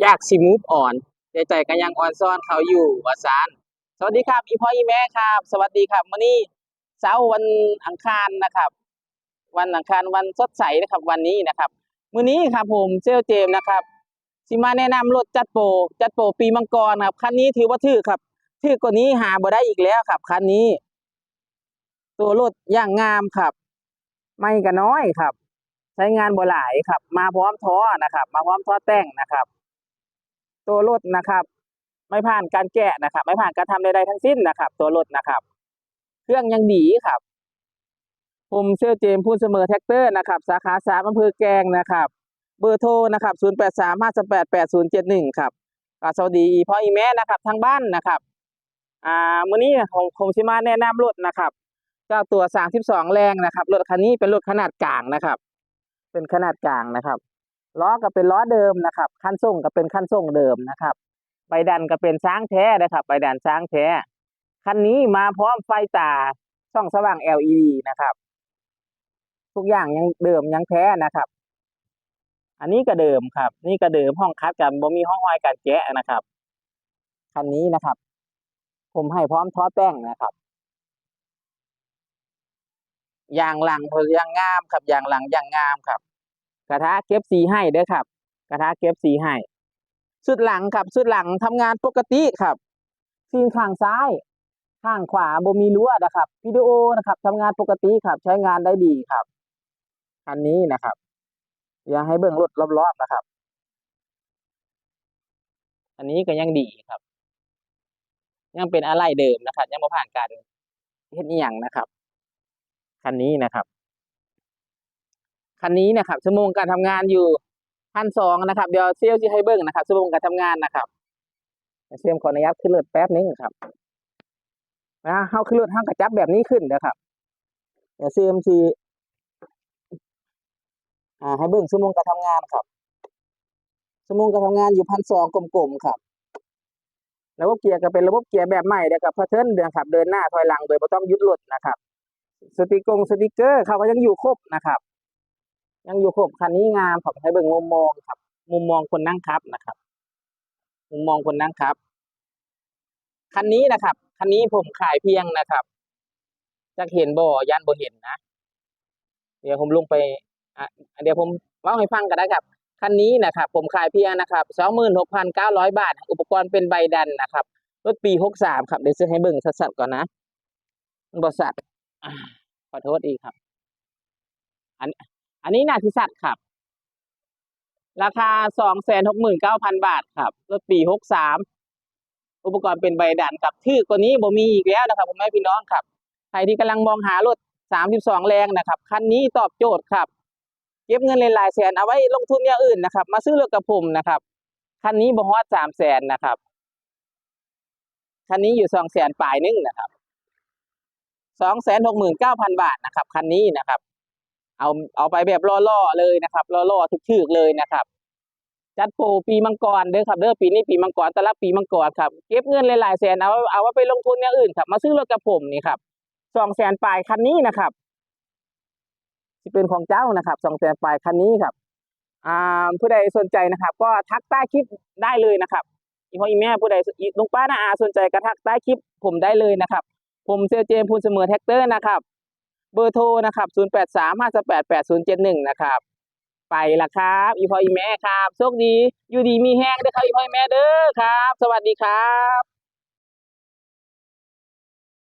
อยากสิมูฟอ่อนใจใจก็ยังอ่อนซ่อนเขาอยู่วาซานสวัสดีครับอีพ่ออีแม่ครับ สวัสดีครับมื้อนี้เช้าวันอังคารนะครับ วันอังคารวันสดใสนะครับ วันนี้นะครับมื้อนี้ครับผมเซลเจมนะครับสิมาแนะนำรถจัดโปรจัดโปรปีมังกรครับคันนี้ถือว่าถือครับถือกว่านี้หาบ่ได้อีกแล้วครับคันนี้ ตัวรถอย่างงามครับ ไม่ก็น้อยครับ ใช้งานบ่หลายครับ มาพร้อมท่อนะครับ มาพร้อมท่อแต่งนะครับ ตัวรถนะครับ ไม่ผ่านการแกะนะครับ ไม่ผ่านการทำใดๆทั้งสิ้นนะครับ ตัวรถนะครับ เครื่องยังดีครับผมเชื่อเจมพูดเสมอแท็กเตอร์นะครับ สาขาสามอำเภอแกงนะครับ เบอร์โทรนะครับศูนย์แปดสามห้าสแปดแปดศูนย์เจ็ดหนึ่งครับสวัสดีพ่ออีแม่นะครับทางบ้านนะครับอ่ามื้อนี้ผมผมสิมาแนะนำรถนะครับเจ้าตัวสามสิบสองแรงนะครับรถคันนี้เป็นรถขนาดกลางนะครับ เป็นขนาดกลางนะครับ ล้อก็เป็นล้อเดิมนะครับคันส่งก็เป็นคันส่งเดิมนะครับใบดันก็เป็นช้างแท้นะครับใบดันช้างแท้คันนี้มาพร้อมไฟตาช่องสว่าง LED นะครับ ทุกอย่างยังเดิมยังแท้นะครับ อันนี้ก็เดิมครับ นี่ก็เดิมห้องคัดกันบ่มีห้องห้อยการแกะนะครับคันนี้นะครับ ผมให้พร้อมท้อแต่งนะครับยางหลังเพยางงามครับยางหลังยางงามครับ กระทะเก็บสีให้เด้อครับ กระทะเก็บสีให้สุดหลังครับสุดหลังทำงานปกติครับซีนข้างซ้ายข้างขวาบ่มีรั้วนะครับวิดีโอนะครับทำงานปกติครับ ใช้งานได้ดีครับคันนี้นะครับ อย่าให้เบิ่งรถรอบๆนะครับ อันนี้ก็ยังดีครับ ยังเป็นอะไรเดิมนะครับ ยังบ่ผ่านการเฮ็ดอีหยังนะครับ คันนี้นะครับ คันนี้นะครับชั่วโมงการทำงานอยู่พันสองนะครับเดี๋ยวเซลล์จะให้เบิ้งนะครับชั่วโมงการทำงานนะครับเซลล์ขออนุญาตขึ้นรถแป๊บนึงครับนะเฮาขึ้นรถเฮากระจับแบบนี้ขึ้นเด้อครับเดี๋ยวเซลล์ทีอ่าให้เบิ้งชั่วโมงการทำงานครับชั่วโมงการทำงานอยู่พันสองกลมๆครับระบบเกียร์ก็เป็นระบบเกียร์แบบใหม่เด้อครับพาเทิร์นเดินครับเดินหน้าถอยหลังโดยบ่ต้องยุดรถนะครับ สติกงสติกเกอร์เขาก็ยังอยู่ครบนะครับ ยังอยู่ครบคันนี้งามผมให้เบิ่งมุมมองครับ มุมมองคนนั่งครับนะครับ มุมมองคนนั่งครับ คันนี้นะครับ คันนี้ผมขายเพียงนะครับจะเห็นบ่ยันบ่เห็นนะ เดี๋ยวผมลงไปอะเดี๋ยวผมเล่าให้ฟังกันนะครับ คันนี้นะครับ ผมขายเพียงนะครับสองหมื่นหกพันเก้าร้อยบาท อุปกรณ์เป็นใบดันนะครับรถปีหกสามครับเดี๋ยวจะให้เบิ่งสัดๆก่อนนะบริษัทขอโทษอีกครับ อัน อันนี้นาทิสัตว์ครับ ราคาสองแสนหกหมื่นเก้าพันบาทครับ รถปีหกสามอุปกรณ์เป็นใบดันครับชื่อกว่านี้บ่มีอีกแล้วนะครับผมแม่พี่น้องครับ ใครที่กำลังมองหารถสามสิบสองแรงนะครับคันนี้ตอบโจทย์ครับ เก็บเงินหลายแสนเอาไว้ลงทุนอย่างอื่นนะครับ มาซื้อรถกับผมนะครับคันนี้บ่ฮอดสามแสนนะครับคันนี้อยู่สองแสนปลายนึงนะครับสองแสนหกหมื่นเก้าพันบาทนะครับคันนี้นะครับ เอาเอาไปแบบล่อๆเลยนะครับล่อๆถึกๆเลยนะครับ จัดโปรปีมังกรเด้อครับเด้อปีนี้ปีมังกรแต่ละปีมังกรครับเก็บเงินหลายๆแสนเอาเอาไว้ไปลงทุนอย่างอื่นครับ มาซื้อรถกับผมนี่ครับสองแสนปลายคันนี้นะครับที่เป็นของเจ้านะครับสองแสนปลายคันนี้ครับอ่าผู้ใดสนใจนะครับ ก็ทักใต้คลิปได้เลยนะครับอีพ่ออีแม่ผู้ใดลุงป้าน้าอาสนใจก็ทักใต้คลิปผมได้เลยนะครับ ผมเซลเจมพูนเสมอแท็กเตอร์นะครับ เบอร์โทรนะครับ0 8 3 5 8 8 0 7 1นะครับ ไปละครับ อีพออีแม่ครับ โชคดี อยู่ดีมีแห้งเด้อครับ อีพออีแม่เด้อครับ สวัสดีครับ